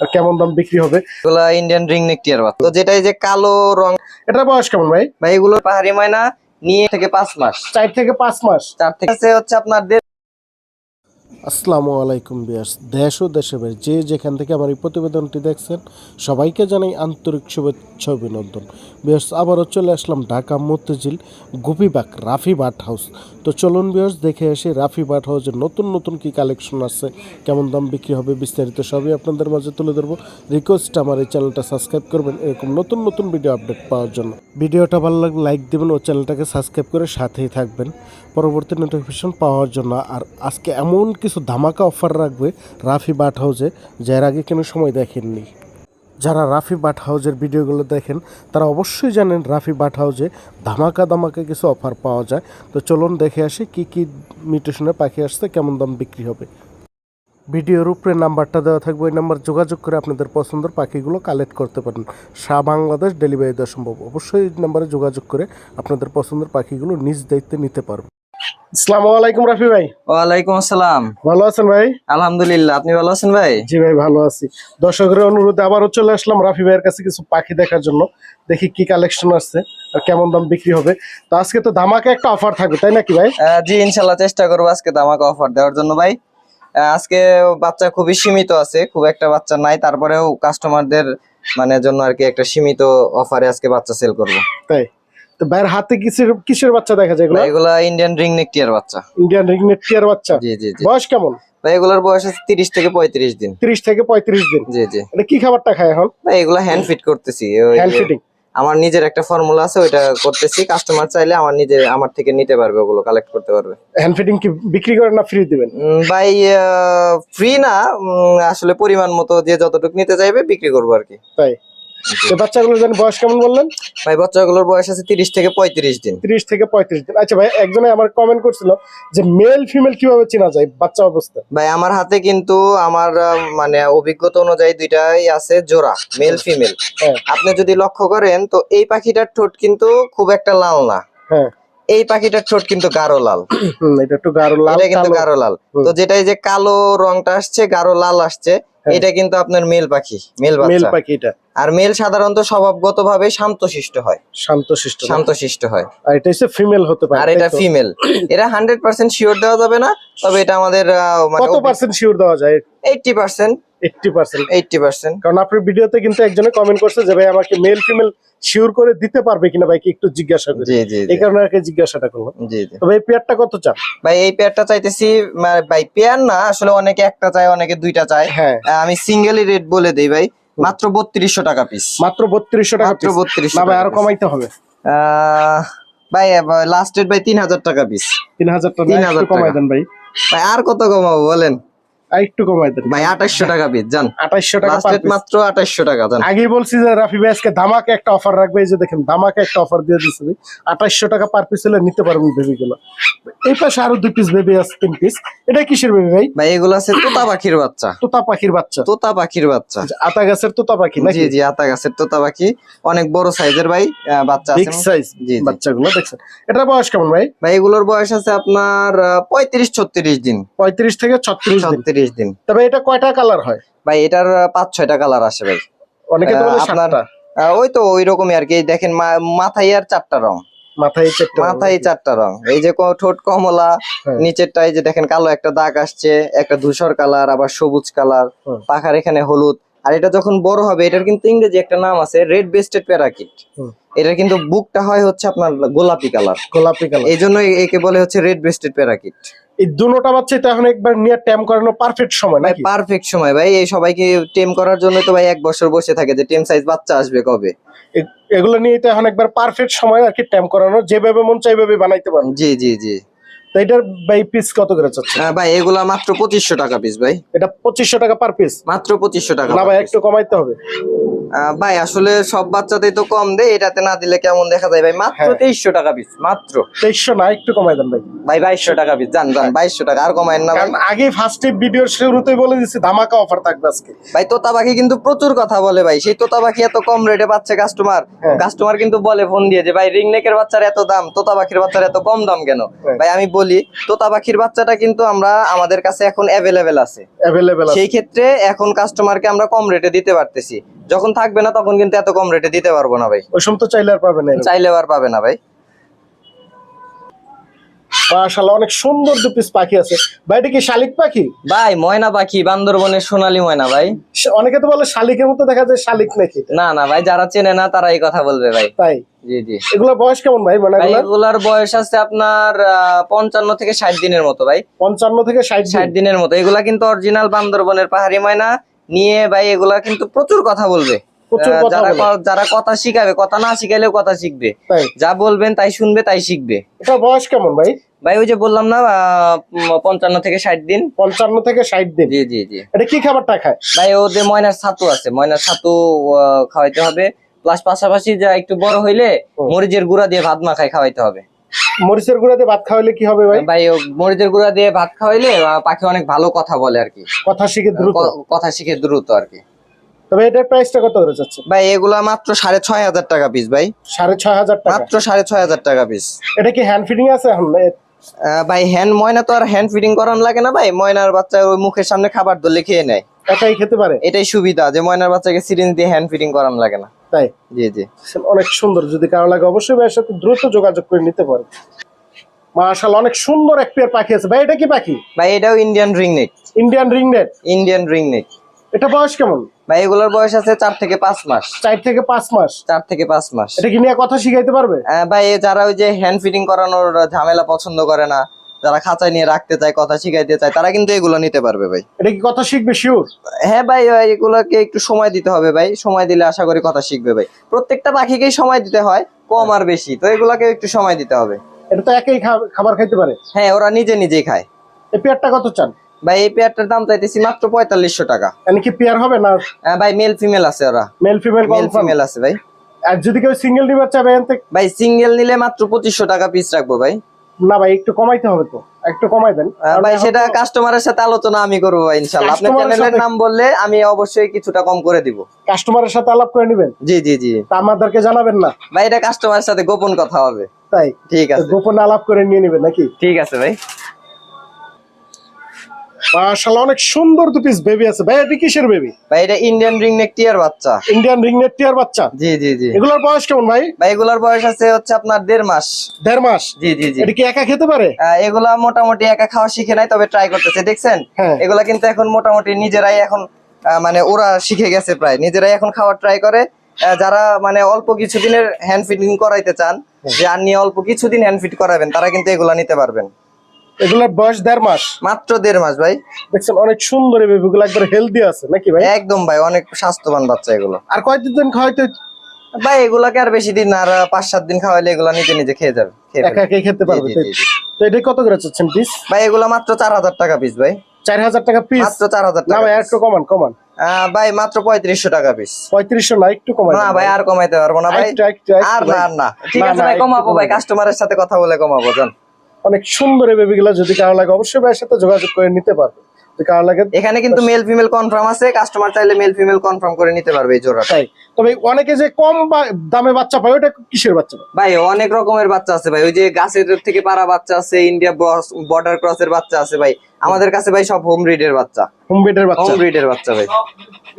আর কেমন দাম বিক্রি হবে? এগুলা ইন্ডিয়ান রিং নেক টিয়ার বাচ্চা তো যেটাই এই যে কালো রং এটার বয়স কেমন ভাই? ভাই এগুলো পাহাড়ি ময়না নিয়ে থেকে পাঁচ মাস। চার থেকে পাঁচ মাস। চার থেকে হচ্ছে আপনার আসসালামু আলাইকুম বিয়াস দেশ ও দেশের যে যেখান থেকে আমার এই প্রতিবেদনটি দেখছেন, সবাইকে জানাই আন্তরিক শুভেচ্ছা অভিনন্দন। বিয়াস আবারও চলে আসলাম ঢাকা মতিঝিল গুপিবাগ রাফি বাট হাউস। তো চলুন বিয়াস দেখে আসি রাফি বাট হাউসের নতুন নতুন কি কালেকশন আছে, কেমন দাম বিক্রি হবে বিস্তারিত সবই আপনাদের মাঝে তুলে ধরবো। রিকোয়েস্ট আমার এই চ্যানেলটা সাবস্ক্রাইব করবেন এরকম নতুন নতুন ভিডিও আপডেট পাওয়ার জন্য। ভিডিওটা ভালো লাগলে লাইক দেবেন ও চ্যানেলটাকে সাবস্ক্রাইব করে সাথেই থাকবেন। পরবর্তী নোটিফিকেশন পাওয়ার জন্য আর আজকে এমন কিছু ধামাকা অফার রাখবে রাফি বাট হাউসে যার আগে কোনো সময় দেখেননি। যারা রাফি বাট হাউসের ভিডিওগুলো দেখেন, তারা অবশ্যই জানেন রাফি বাট হাউসে ধামাকা ধামাকা কিছু অফার পাওয়া যায়। তো চলুন দেখে আসি কি কি মিউটেশনে পাখি আসছে, কেমন দাম বিক্রি হবে। ভিডিওর উপরে নাম্বারটা দেওয়া থাকবে, ওই নাম্বার যোগাযোগ করে আপনাদের পছন্দের পাখিগুলো কালেক্ট করতে পারেন। সারা বাংলাদেশ ডেলিভারি দেওয়া সম্ভব। অবশ্যই এই নাম্বারে যোগাযোগ করে আপনাদের পছন্দের পাখিগুলো নিজ দায়িত্বে নিতে পারবেন। আসসালামু আলাইকুম রাফি ভাই। ওয়ালাইকুম আসসালাম। ভালো আছেন ভাই? আলহামদুলিল্লাহ আপনি ভালো আছেন ভাই? জি ভাই ভালো আছি। অনুরোধে আবারও চলে আসলাম রাফি ভাইয়ের কাছে কিছু পাখি দেখার জন্য। দেখি কি কালেকশন আসছে আর কেমন দাম বিক্রি হবে। তো আজকে তো ধামাকা একটা অফার থাকবে তাই নাকি ভাই? জি ইনশাল্লাহ চেষ্টা করব আজকে দামাকা অফার দেওয়ার জন্য ভাই। আজকে বাচ্চা খুবই সীমিত আছে খুব একটা বাচ্চা নাই। তারপরেও কাস্টমারদের মানে জন্য আর কি একটা সীমিত অফারে আজকে বাচ্চা সেল করব। তাই? তো ভাইয়ের হাতে কিসের কিসের বাচ্চা দেখা যায় এগুলো? ইন্ডিয়ান রিং নেক টিয়ার বাচ্চা। ইন্ডিয়ান রিগনেট টিয়ার বাচ্চা? জি জি জি। বয়স কেমন? ভাই এগুলোর বয়স আছে থেকে পঁয়ত্রিশ দিন। তিরিশ থেকে পঁয়ত্রিশ দিন। জি জি। এটা কি খাবারটা খায় এখন? ভাই এগুলা হ্যান্ড ফিট করতেছি। হ্যান্ড ফিটিং আমার নিজের একটা ফর্মুলা আছে ওইটা করতেছি। কাস্টমার চাইলে আমার নিজে আমার থেকে নিতে পারবে ওগুলো কালেক্ট করতে পারবে। হ্যান্ড ফিটিং কি বিক্রি করেন না ফ্রি দিবেন? ভাই ফ্রি না আসলে পরিমাণ মতো যে যতটুকু নিতে চাইবে বিক্রি করব আর কি। তাই? তো বাচ্চাগুলো জানি বয়স কেমন বললেন? ভাই বাচ্চাগুলোর বয়স আছে তিরিশ থেকে পঁয়ত্রিশ দিন। তিরিশ থেকে পঁয়ত্রিশ দিন। আচ্ছা ভাই একজনে আমার কমেন্ট করছিল যে মেল ফিমেল কীভাবে চেনা যায় বাচ্চা অবস্থা? ভাই আমার হাতে কিন্তু আমার মানে অভিজ্ঞতা অনুযায়ী দুইটাই আছে জোড়া মেল ফিমেল হ্যাঁ। আপনি যদি লক্ষ্য করেন তো এই পাখিটার ঠোঁট কিন্তু খুব একটা লাল না। হ্যাঁ। এই পাখিটার ঠোঁট কিন্তু গাঢ় লাল। এটা একটু গাঢ় লাল এটা কিন্তু গাঢ় লাল। তো যেটাই যে কালো রংটা আসছে গাঢ় লাল আসছে। হ্যাঁ। এটা কিন্তু আপনার মেল পাখি মেল মেল পাখি এটা আর মেল সাধারণত স্বভাবগত ভাবে শান্তশিষ্ট হয়। শান্তশিষ্ট শান্তশিষ্ট হয়। আর এটা হচ্ছে ফিমেল হতে পারে আর এটা ফিমেল এটা 100% শিওর দেওয়া যাবে না তবে এটা আমাদের মানে কত পার্সেন্ট শিওর দেওয়া যায়? 80% কারণ আপনার ভিডিওতে কিন্তু একজনে কমেন্ট করছে যে ভাই আমাকে মেল ফিমেল শিওর করে দিতে পারবে কিনা ভাই একটু জিজ্ঞাসা করি। এই কারণে জিজ্ঞাসাটা করলাম। পেয়ারটা কত চান? ভাই এই পেয়ারটা চাইতেছি ভাই পেয়ার না আসলে অনেকে একটা চায় অনেকে দুইটা চায়। হ্যাঁ। আমি সিঙ্গেলই রেট বলে দেই ভাই মাত্র বত্রিশশো টাকা পিস মাত্র বত্রিশশো টাকা মাত্র না ভাই আরও কমাইতে হবে। ভাই লাস্ট রেট ভাই তিন হাজার টাকা পিস তিন হাজার টাকা 3000 একটু কমাই দেন ভাই। ভাই আর কত কমাবো বলেন? আর একটু কমাই দেন। ভাই আঠাশশো টাকা পিস জান। আঠাইশশো টাকা লাস্ট রেট মাত্র আঠাশশো টাকা জান। আগেই বলছি যে রাফি ভাই আজকে ধামাকে একটা অফার রাখবে এই যে দেখেন ধামাকে একটা অফার দিয়ে দিচ্ছে আঠাইশশো টাকা পার পিস হলে নিতে পারবেন বেবি গুলো এই পাশে আরও দুই পিস বেবি আছে তিন পিস এটা কিসের বেবি ভাই? ভাই এগুলো আছে তোতা পাখির বাচ্চা। তোতা পাখির বাচ্চা। তোতা পাখির বাচ্চা। আতা গাছের তোতা পাখি নাকি? জি জি আতা গাছের তোতা পাখি। অনেক বড় সাইজের ভাই বাচ্চা বিগ আছে সাইজ জি। বাচ্চাগুলো দেখছেন? এটা বয়স কেমন ভাই? ভাই এগুলোর বয়স আছে আপনার পঁয়ত্রিশ ছত্রিশ দিন। পঁয়ত্রিশ থেকে ছত্রিশ দিন। ছত্রিশ দিন। তবে এটা কয়টা কালার হয়? ভাই এটার পাঁচ ছয়টা কালার আসে ভাই। অনেকে তো বলে আপনার- সাতটা। ওই তো ওই রকমই আর কি। দেখেন মাথায় আর চারটা রং। মাথায় চারটা মাথায় চারটা রং। এই যে ঠোঁট কমলা হ্যাঁ। নিচেরটাই যে দেখেন কালো একটা দাগ আসছে একটা ধূসর কালার আবার সবুজ কালার পাখার এখানে হলুদ। আর এটা যখন বড় হবে এটার কিন্তু ইংরেজি একটা নাম আছে রেড বেস্টেড প্যারাকিট। এটার কিন্তু বুকটা হয় হচ্ছে আপনার গোলাপি কালার গোলাপি কালার এই জন্য একে বলে হচ্ছে রেড বেস্টেড প্যারাকিট এই দুটোটা বাচ্চা তো এখন একবার নিয়ে টেম করানো পারফেক্ট সময় নাকি? পারফেক্ট সময় ভাই। এই সবাইকে টেম করার জন্য তো ভাই এক বছর বসে থাকে যে টেম সাইজ বাচ্চা আসবে কবে? এগুলো নিয়ে তো এখন একবার পারফেক্ট সময় আর কি ট্যাম করানো। যেভাবে মন চাইভাবে বানাইতে পারেন জি জি জি। তো এটার ভাই পিস কত করে চাচ্ছে আহ, ভাই এগুলা মাত্র পঁচিশশো টাকা পিস ভাই। এটা পঁচিশশো টাকা পার পিস মাত্র পঁচিশশো টাকা না ভাই একটু কমাইতে হবে। ভাই আসলে সব বাচ্চাতেই তো কম দেয় এটাতে না দিলে কেমন দেখা যায় ভাই? মাত্র হ্যাঁ। তেইশশো টাকা পিস মাত্র। তেইশশো না একটু কমাই দেন ভাই। ভাই বাইশশো টাকা পিস জান জান বাইশশো টাকা আর না কারণ আগে ফার্স্টে ভিডিওর শুরুতেই বলে দিচ্ছি ধামাকা অফার থাকবে আজকে। ভাই তোতা পাখি কিন্তু প্রচুর কথা বলে ভাই। সেই তোতা পাখি এত কম রেটে পাচ্ছে কাস্টমার হ্যাঁ। কাস্টমার কিন্তু বলে ফোন দিয়ে যে ভাই রিং নেকের বাচ্চার এত দাম তোতা পাখির বাচ্চার এত কম দাম কেন? হ্যাঁ। ভাই আমি বলি বলি তোতা পাখির বাচ্চাটা কিন্তু আমরা আমাদের কাছে এখন অ্যাভেলেবেল আছে। অ্যাভেলেবেল সেই ক্ষেত্রে এখন কাস্টমারকে আমরা কম রেটে দিতে পারতেছি। যখন থাকবে না তখন কিন্তু এত কম রেটে দিতে পারব না ভাই। ওই সময় তো চাইলে আর পাবে না। চাইলে আর পাবে না ভাই। মাশাআল্লাহ অনেক সুন্দর দু পিস পাখি আছে। ভাই এটা কি শালিক পাখি? ভাই ময়না পাখি বান্দরবনের সোনালী ময়না ভাই। অনেকে তো বলে শালিকের মতো দেখা যায় শালিক নাকি। না না ভাই যারা চেনে না তারা এই কথা বলবে ভাই। তাই? জি জি। বয়স কেমন ভাই মানে এগুলার বয়স আছে আপনার আহ, পঞ্চান্ন থেকে ষাট দিনের মতো ভাই। পঞ্চান্ন থেকে ষাট দিনের মতো। এগুলা কিন্তু অরিজিনাল বান্দরবনের পাহাড়ি ময়না। নিয়ে ভাই এগুলা কিন্তু প্রচুর কথা বলবে। যারা কথা শিখাবে কথা না শিখাইলেও কথা শিখবে। যা বলবেন তাই শুনবে তাই শিখবে। এটা বয়স কেমন ভাই? ভাই ওই যে বললাম না পঞ্চান্ন থেকে ষাট দিন। পঞ্চান্ন থেকে ষাট দিন। জি জি জি। এটা কি খাবারটা খায়? ভাই ওদের ময়নার ছাতু আছে। ময়নার ছাতু খাওয়াইতে হবে। প্লাস পাশাপাশি যা একটু বড় হইলে মরিচের গুঁড়া দিয়ে ভাত মাখাই খাওয়াইতে হবে। মরিচের গুঁড়াতে ভাত খাওয়ালে কি হবে ভাই? ভাই মরিচের গুঁড়া দিয়ে ভাত খাওয়াইলে পাখি অনেক ভালো কথা বলে আর কি। কথা শিখে দ্রুত। কথা শিখে দ্রুত আর কি। তবে এটার প্রাইসটা কত করে যাচ্ছে? ভাই এগুলা মাত্র সাড়ে ছয় হাজার টাকা পিস ভাই। সাড়ে ছয় হাজার টাকা? মাত্র সাড়ে ছয় হাজার টাকা পিস এটা কি হ্যান্ড ফিডিং আছে এখন? ভাই হ্যান্ড ময়না তো আর হ্যান্ড ফিডিং করান লাগে না ভাই। ময়নার বাচ্চা ওই মুখের সামনে খাবার ধরলে খেয়ে নেয়। একাই খেতে পারে? এটাই সুবিধা যে ময়নার বাচ্চাকে সিরিঞ্জ দিয়ে হ্যান্ড ফিডিং করান লাগে না। তাই? জি জি। অনেক সুন্দর। যদি কারও লাগে অবশ্যই ভাইয়ের সাথে দ্রুত যোগাযোগ করে নিতে পারে। মার্শাল অনেক সুন্দর এক পেয়ার পাখি আছে। ভাই এটা কি পাখি? ভাই এটাও Indian ring neck Indian ring neck Indian ring neck এটা বয়স কেমন? ভাই এগুলোর বয়স আছে চার থেকে পাঁচ মাস। চার থেকে পাঁচ মাস? চার থেকে পাঁচ মাস। এটা কি নিয়ে কথা শিখাইতে পারবে? ভাই যারা ওই যে হ্যান্ড ফিটিং করানোর ঝামেলা পছন্দ করে না যারা খাঁচায় নিয়ে রাখতে চায় কথা শিখাইতে চায় তারা কিন্তু এগুলো নিতে পারবে ভাই। এটা কি কথা শিখবে শিওর হ্যাঁ ভাই ভাই, এগুলোকে একটু সময় দিতে হবে ভাই সময় দিলে আশা করি কথা শিখবে ভাই। প্রত্যেকটা পাখিকেই সময় দিতে হয় কম আর বেশি তো এগুলোকে একটু সময় দিতে হবে। এটা তো একই খাবার খাইতে পারে। হ্যাঁ ওরা নিজে নিজেই খায়। এই পেয়ারটা কত চান? ভাই এই পেয়ারটার দাম চাইতেছি মাত্র পঁয়তাল্লিশশো টাকা। মানে কি পেয়ার হবে না? আহ, ভাই মেল ফিমেল আছে ওরা। মেল ফিমেল মেল ফিমেল আছে ভাই। আর যদি কেউ সিঙ্গেল নিবার চাবে ভাই সিঙ্গেল নিলে মাত্র পঁচিশশো টাকা পিস রাখব ভাই। না ভাই একটু কমাইতে হবে তো। একটু কমাই দেন। ভাই সেটা কাস্টমারের সাথে আলোচনা আমি করব ভাই Customer এর চ্যানেলের নাম বললে আমি অবশ্যই কিছুটা কম করে দিব। কাস্টমারের সাথে আলাপ করে নেবেন? জি জি জি। তা আমাদেরকে জানাবেন না? ভাই এটা কাস্টমারের সাথে গোপন কথা হবে। তাই? ঠিক আছে। গোপনে আলাপ করে নিয়ে নেবেন নাকি? ঠিক আছে ভাই। মাশাআল্লাহ অনেক সুন্দর দু পিস বেবি আছে। ভাই এটা কিসের বেবি ভাই এটা ইন্ডিয়ান রিং নেক টিয়ার বাচ্চা। ইন্ডিয়ান রিং নেট টিয়ার বাচ্চা? জি জি জি। এগুলোর বয়স কেমন ভাই? ভাই এগুলার বয়স আছে হচ্ছে আপনার দেড় মাস। দেড় মাস? জি জি জি। এটা কি একা খেতে পারে? এগুলা মোটামুটি একা খাওয়া শিখে নাই তবে ট্রাই করতেছে দেখছেন? হ্যাঁ। এগুলা কিন্তু এখন মোটামুটি নিজেরাই এখন মানে ওরা শিখে গেছে প্রায়। নিজেরাই এখন খাওয়ার ট্রাই করে। যারা মানে অল্প কিছুদিনের হ্যান্ড ফিটিং করাইতে চান যে আর নিয়ে অল্প কিছুদিন হ্যান্ড ফিট করাবেন তারা কিন্তু এগুলা নিতে পারবেন। এগুলোর বয়স দেড় মাস? মাত্র দেড় মাস ভাই। দেখছেন অনেক সুন্দর এই বেবিগুলো একবার হেলদি আছে নাকি ভাই? একদম ভাই অনেক স্বাস্থ্যবান বাচ্চা এগুলো। আর কয়দিন দিন খাওয়াইতে ভাই এগুলাকে আর বেশি দিন আর পাঁচ সাত দিন খাওয়াইলে এগুলা নিজে নিজে খেয়ে যাবে একা খেতে পারবে জি, তাই জি, তো? এটা কত করে চাচ্ছেন পিস ভাই এগুলা মাত্র চার হাজার টাকা পিস ভাই। চার হাজার টাকা পিস মাত্র চার হাজার টাকা ভাই একটু কমান কমান। ভাই মাত্র পঁয়ত্রিশশো টাকা পিস পঁয়ত্রিশশো না একটু না ভাই আর কমাইতে পারব না ভাই। আর না ভাই। আর না ঠিক আছে ভাই কমাবো ভাই কাস্টমারের সাথে কথা বলে কমাবো জান। অনেক সুন্দর এই বেবিগুলো যদি কারও লাগে অবশ্যই ভাইয়ের সাথে যোগাযোগ করে নিতে পারবে। কারও লাগে এখানে কিন্তু মেল ফিমেল কনফার্ম আছে কাস্টমার চাইলে মেল ফিমেল কনফার্ম করে নিতে পারবে এই জোড়াটা। তাই। তবে অনেকে যে কম দামে বাচ্চা পায় ওটা কিসের বাচ্চা? ভাই অনেক রকমের বাচ্চা আছে ভাই। ওই যে গাছের থেকে পারা বাচ্চা আছে ইন্ডিয়া বর্ডার ক্রসের বাচ্চা আছে ভাই। আমাদের কাছে ভাই সব হোম ব্রিডের বাচ্চা। হোম বাচ্চা। হোম ব্রিডের বাচ্চা ভাই।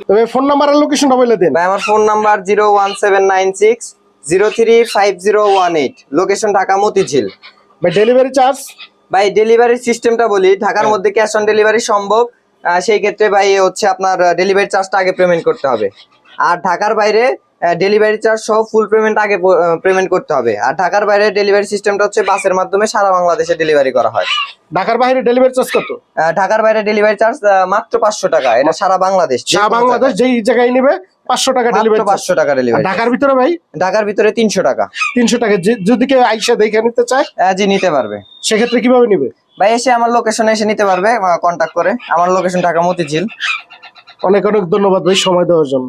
তবে ফোন নাম্বার আর লোকেশনটা বলে দিন। ভাই আমার phone number zero one seven nine six zero three five zero one eight location Dhaka Motijheel. ভাই ডেলিভারি চার্জ ভাই ডেলিভারি সিস্টেমটা বলি ঢাকার মধ্যে ক্যাশ অন ডেলিভারি সম্ভব সেই ক্ষেত্রে ভাই হচ্ছে আপনার ডেলিভারি চার্জটা আগে পেমেন্ট করতে হবে। আর ঢাকার বাইরে ডেলিভারি চার্জ সহ ফুল পেমেন্ট আগে পেমেন্ট করতে হবে। আর ঢাকার বাইরে ডেলিভারি সিস্টেমটা হচ্ছে বাসের মাধ্যমে সারা বাংলাদেশে ডেলিভারি করা হয়। ঢাকার বাইরে ডেলিভারি চার্জ কত? ঢাকার বাইরে ডেলিভারি চার্জ মাত্র পাঁচশো টাকা। এটা সারা বাংলাদেশ সারা বাংলাদেশ যেই জায়গায় নিবে পাঁচশো টাকা ডেলিভারি পাঁচশো টাকা ডেলিভারি ঢাকার ভিতরে ভাই? ঢাকার ভিতরে তিনশো টাকা। তিনশো টাকা। যদি কেউ আইসা দেখে নিতে চায় আহ, জি নিতে পারবে। সেক্ষেত্রে কীভাবে নিবে? ভাই এসে আমার লোকেশনে এসে নিতে পারবে কন্ট্যাক্ট করে। আমার লোকেশন ঢাকা মতিঝিল। অনেক অনেক ধন্যবাদ ভাই সময় দেওয়ার জন্য।